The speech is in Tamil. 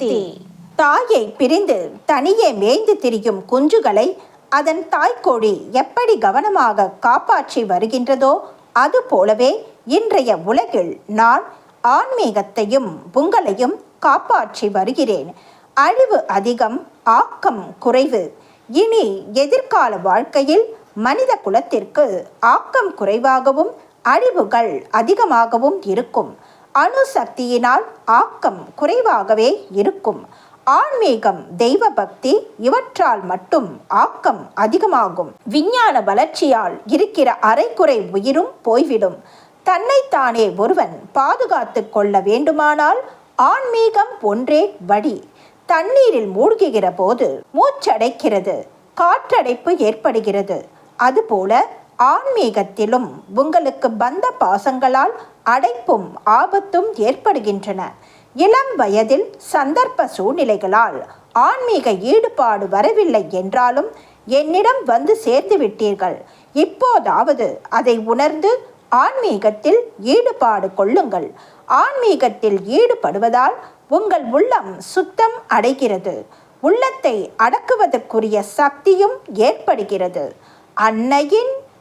சக்தி தாயை பிரிந்து தனியே மேய்ந்து திரியும் குஞ்சுகளை அதன் தாய்க்கோழி எப்படி கவனமாக காப்பாற்றி வருகின்றதோ அது போலவே இன்றைய உலகில் நான் ஆன்மீகத்தையும் உங்களையும் காப்பாற்றி வருகிறேன். அழிவு அதிகம் ஆக்கம் குறைவு. இனி எதிர்கால வாழ்க்கையில் மனித குலத்திற்கு ஆக்கம் குறைவாகவும் அழிவுகள் அதிகமாகவும் இருக்கும். அணுசக்தியினால் ஆக்கம் குறைவாகவே இருக்கும். ஆன்மீகம் தெய்வ பக்தி இவற்றால் மட்டும் ஆக்கம் அதிகமாகும். விஞ்ஞான வளர்ச்சியால் இருக்கிற அரைக்குறை உயிரும் போய்விடும். தன்னைத்தானே ஒருவன் பாதுகாத்து கொள்ள வேண்டுமானால் ஆன்மீகம் ஒன்றே வழி. தண்ணீரில் மூழ்குகிற போது மூச்சடைக்கிறது காற்றடைப்பு ஏற்படுகிறது. அதுபோல ஆன்மீகத்திலும் உங்களுக்கு பந்த பாசங்களால் அடைப்பும் ஆபத்தும் ஏற்படுகின்றன. இளம் வயதில் சந்தர்ப்ப சூழ்நிலைகளால் ஆன்மீக ஈடுபாடு வரவில்லை என்றாலும் என்னிடம் வந்து சேர்ந்து விட்டீர்கள். இப்போதாவது அதை உணர்ந்து ஆன்மீகத்தில் ஈடுபாடு கொள்ளுங்கள். ஆன்மீகத்தில் ஈடுபடுவதால் உங்கள் உள்ளம் சுத்தம் அடைகிறது. உள்ளத்தை அடக்குவதற்குரிய சக்தியும் ஏற்படுகிறது. அன்னையின்